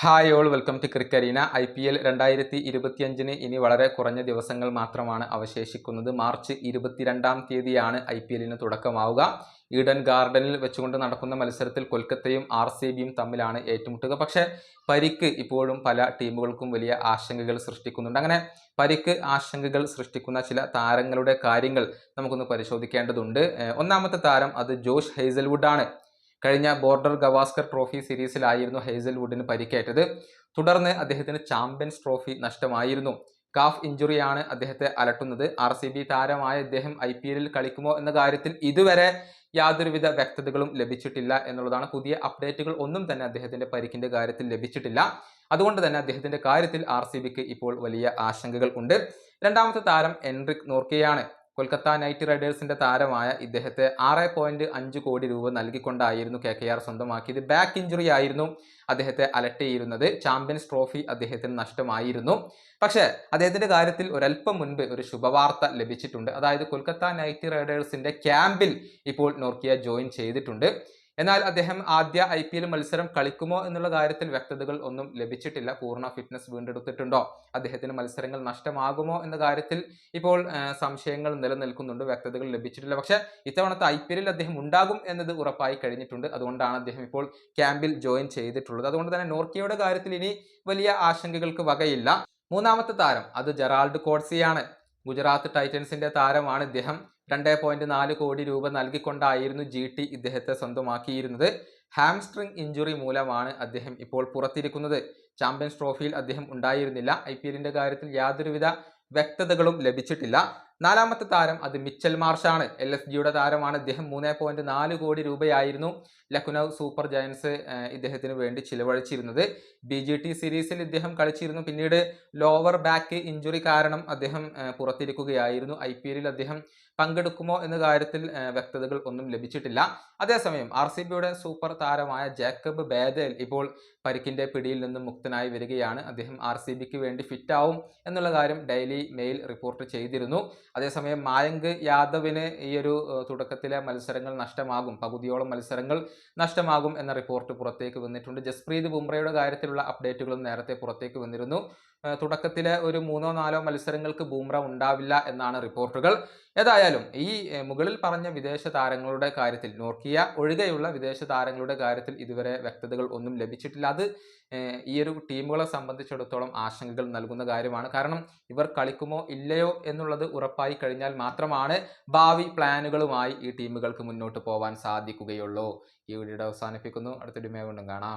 Hi all welcome to Crickarena I P L രണ്ടായിരത്തി ഇരുപത്തിയഞ്ചിന് ഇനി വളരെ കുറഞ്ഞ ദിവസങ്ങൾ മാത്രമാണ് അവശേഷിക്കുന്നത്. മാർച്ച് ഇരുപത്തിരണ്ടാം തീയതിയാണ് ഐ പി എല്ലിന് തുടക്കമാവുക. ഈഡൻ ഗാർഡനിൽ വെച്ചുകൊണ്ട് നടക്കുന്ന മത്സരത്തിൽ കൊൽക്കത്തയും ആർ സി ബിയും തമ്മിലാണ് ഏറ്റുമുട്ടുക. പക്ഷേ പരിക്ക് ഇപ്പോഴും പല ടീമുകൾക്കും വലിയ ആശങ്കകൾ സൃഷ്ടിക്കുന്നുണ്ട്. അങ്ങനെ പരിക്ക് ആശങ്കകൾ സൃഷ്ടിക്കുന്ന ചില താരങ്ങളുടെ കാര്യങ്ങൾ നമുക്കൊന്ന് പരിശോധിക്കേണ്ടതുണ്ട്. ഒന്നാമത്തെ താരം അത് ജോഷ് ഹെയ്സൽവുഡ് ആണ് കഴിഞ്ഞ ബോർഡർ ഗവാസ്കർ ട്രോഫി സീരീസിലായിരുന്നു ഹേസൽവുഡിന് പരിക്കേറ്റത്. തുടർന്ന് അദ്ദേഹത്തിന് ചാമ്പ്യൻസ് ട്രോഫി നഷ്ടമായിരുന്നു. കാഫ് ഇഞ്ചുറിയാണ് അദ്ദേഹത്തെ അലട്ടുന്നത്. ആർ സി ബി താരമായ അദ്ദേഹം ഐ പി എല്ലിൽ കളിക്കുമോ എന്ന കാര്യത്തിൽ ഇതുവരെ യാതൊരുവിധ വ്യക്തതകളും ലഭിച്ചിട്ടില്ല എന്നുള്ളതാണ്. പുതിയ അപ്ഡേറ്റുകൾ ഒന്നും തന്നെ അദ്ദേഹത്തിന്റെ പരിക്കിന്റെ കാര്യത്തിൽ ലഭിച്ചിട്ടില്ല. അതുകൊണ്ട് തന്നെ അദ്ദേഹത്തിന്റെ കാര്യത്തിൽ ആർ ഇപ്പോൾ വലിയ ആശങ്കകൾ ഉണ്ട്. രണ്ടാമത്തെ താരം എൻറിക് നോർക്കയാണ്. കൊൽക്കത്ത നൈറ്റ് റൈഡേഴ്സിന്റെ താരമായ ഇദ്ദേഹത്തെ ആറ് പോയിന്റ് അഞ്ച് കോടി രൂപ നൽകിക്കൊണ്ടായിരുന്നു കെ കെ ആർ സ്വന്തമാക്കിയത്. ബാക്ക് ഇഞ്ചുറി ആയിരുന്നു അദ്ദേഹത്തെ അലട്ടിയിരുന്നത് ചാമ്പ്യൻസ് ട്രോഫി അദ്ദേഹത്തിന് നഷ്ടമായിരുന്നു. പക്ഷേ അദ്ദേഹത്തിന്റെ കാര്യത്തിൽ ഒരല്പം മുൻപ് ഒരു ശുഭവാർത്ത ലഭിച്ചിട്ടുണ്ട്. അതായത് കൊൽക്കത്ത നൈറ്റ് റൈഡേഴ്സിന്റെ ക്യാമ്പിൽ ഇപ്പോൾ നോർക്കിയ ജോയിൻ ചെയ്തിട്ടുണ്ട്. എന്നാൽ അദ്ദേഹം ആദ്യ ഐ പി എൽ മത്സരം കളിക്കുമോ എന്നുള്ള കാര്യത്തിൽ വ്യക്തതകൾ ഒന്നും ലഭിച്ചിട്ടില്ല. പൂർണ ഫിറ്റ്നസ് വീണ്ടെടുത്തിട്ടുണ്ടോ? അദ്ദേഹത്തിന് മത്സരങ്ങൾ നഷ്ടമാകുമോ എന്ന കാര്യത്തിൽ ഇപ്പോൾ സംശയങ്ങൾ നിലനിൽക്കുന്നുണ്ട്. വ്യക്തതകൾ ലഭിച്ചിട്ടില്ല. പക്ഷേ ഇത്തവണത്തെ ഐ പി എല്ലിൽ അദ്ദേഹം ഉണ്ടാകും എന്നത് ഉറപ്പായി കഴിഞ്ഞിട്ടുണ്ട്. അതുകൊണ്ടാണ് അദ്ദേഹം ഇപ്പോൾ ക്യാമ്പിൽ ജോയിൻ ചെയ്തിട്ടുള്ളത്. അതുകൊണ്ട് തന്നെ നോർക്കിയുടെ കാര്യത്തിൽ ഇനി വലിയ ആശങ്കകൾക്ക് വകയില്ല. മൂന്നാമത്തെ താരം അത് ജെറാൾഡ് കോഡ്സിയാണ് ഗുജറാത്ത് ടൈറ്റൻസിന്റെ താരമാണ് ഇദ്ദേഹം. രണ്ട് പോയിന്റ് നാല് കോടി രൂപ നൽകിക്കൊണ്ടായിരുന്നു ജി ടി ഇദ്ദേഹത്തെ സ്വന്തമാക്കിയിരുന്നത്. ഹാംസ്ട്രിങ് ഇഞ്ചുറി മൂലമാണ് അദ്ദേഹം ഇപ്പോൾ പുറത്തിരിക്കുന്നത്. ചാമ്പ്യൻസ് ട്രോഫിയിൽ അദ്ദേഹം ഉണ്ടായിരുന്നില്ല. ഐ പി എല്ലിന്റെ കാര്യത്തിൽ യാതൊരുവിധ വ്യക്തതകളും ലഭിച്ചിട്ടില്ല. നാലാമത്തെ താരം അത് മിച്ചൽ മാർഷാണ്. എൽ എസ് ജിയുടെ താരമാണ്. അദ്ദേഹം മൂന്ന് പോയിന്റ് നാല് കോടി രൂപയായിരുന്നു ലക്നൗ സൂപ്പർ ജയൻസ് ഇദ്ദേഹത്തിന് വേണ്ടി ചിലവഴിച്ചിരുന്നത്. ബി ജി ടി സീരീസിൽ ഇദ്ദേഹം കളിച്ചിരുന്നു. പിന്നീട് ലോവർ ബാക്ക് ഇഞ്ചുറി കാരണം അദ്ദേഹം പുറത്തിരിക്കുകയായിരുന്നു. ഐ പി എല്ലിൽ അദ്ദേഹം പങ്കെടുക്കുമോ എന്ന കാര്യത്തിൽ വ്യക്തതകൾ ഒന്നും ലഭിച്ചിട്ടില്ല. അതേസമയം ആർ സി ബിയുടെ സൂപ്പർ താരമായ ജേക്കബ് ബേദൽ ഇപ്പോൾ പരിക്കിന്റെ പിടിയിൽ നിന്നും മുക്തനായി വരികയാണ്. അദ്ദേഹം ആർ സി ബിക്ക് വേണ്ടി ഫിറ്റാവും എന്നുള്ള കാര്യം ഡെയിലി മെയിൽ റിപ്പോർട്ട് ചെയ്തിരുന്നു. അതേസമയം മായങ്ക് യാദവിന് ഈ ഒരു തുടക്കത്തിലെ മത്സരങ്ങൾ നഷ്ടമാകും. പകുതിയോളം മത്സരങ്ങൾ നഷ്ടമാകും എന്ന റിപ്പോർട്ട് പുറത്തേക്ക് വന്നിട്ടുണ്ട്. ജസ്പ്രീത് ബുംറയുടെ കാര്യത്തിലുള്ള അപ്ഡേറ്റുകളും നേരത്തെ പുറത്തേക്ക് വന്നിരുന്നു. തുടക്കത്തിലെ ഒരു മൂന്നോ നാലോ മത്സരങ്ങൾക്ക് ബൂംറ ഉണ്ടാവില്ല എന്നാണ് റിപ്പോർട്ടുകൾ. ഏതായാലും ഈ മുകളിൽ പറഞ്ഞ വിദേശ താരങ്ങളുടെ കാര്യത്തിൽ നോർക്കിയ ഒഴികെയുള്ള വിദേശ താരങ്ങളുടെ കാര്യത്തിൽ ഇതുവരെ വ്യക്തതകൾ ഒന്നും ലഭിച്ചിട്ടില്ല. അത് ഈ ഒരു ടീമുകളെ സംബന്ധിച്ചിടത്തോളം ആശങ്കകൾ നൽകുന്ന കാര്യമാണ്. കാരണം ഇവർ കളിക്കുമോ ഇല്ലയോ എന്നുള്ളത് ഉറപ്പായി കഴിഞ്ഞാൽ മാത്രമാണ് ഭാവി പ്ലാനുകളുമായി ഈ ടീമുകൾക്ക് മുന്നോട്ട് പോവാൻ സാധിക്കുകയുള്ളൂ. ഈ വീഡിയോ അവസാനിപ്പിക്കുന്നു. അടുത്ത ഡിമേ കാണാം.